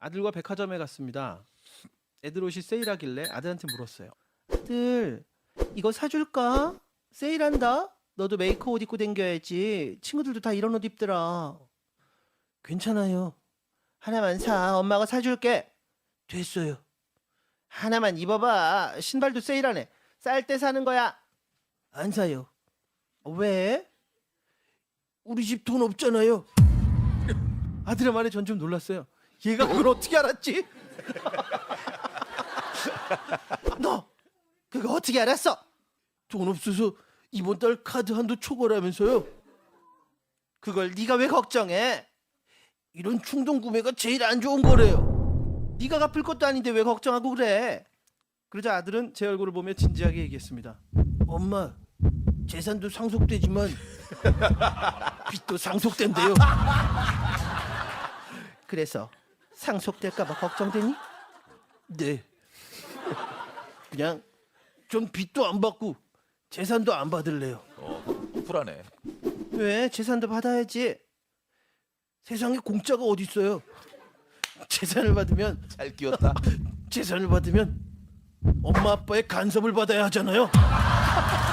아들과 백화점에 갔습니다. 애들 옷이 세일하길래 아들한테 물었어요. 아들, 이거 사줄까? 세일한다? 너도 메이커 옷 입고 댕겨야지. 친구들도 다 이런 옷 입더라. 괜찮아요. 하나만 사. 엄마가 사줄게. 됐어요. 하나만 입어봐. 신발도 세일하네. 쌀 때 사는 거야. 안 사요. 왜? 우리 집 돈 없잖아요. 아들의 말에 전 좀 놀랐어요. 얘가 그걸 어떻게 알았지? 너 그거 어떻게 알았어? 돈 없어서 이번 달 카드 한도 초과라면서요. 그걸 네가 왜 걱정해? 이런 충동 구매가 제일 안 좋은 거래요. 네가 갚을 것도 아닌데 왜 걱정하고 그래? 그러자 아들은 제 얼굴을 보며 진지하게 얘기했습니다. 엄마, 재산도 상속되지만 빚도 상속된대요. 그래서 상속될까봐 걱정되니? 네. 그냥 좀 빚도 안 받고 재산도 안 받을래요. 어, 쿨하네. 왜? 재산도 받아야지. 세상에 공짜가 어디 있어요? 재산을 받으면 잘 끼웠다. 재산을 받으면 엄마 아빠의 간섭을 받아야 하잖아요.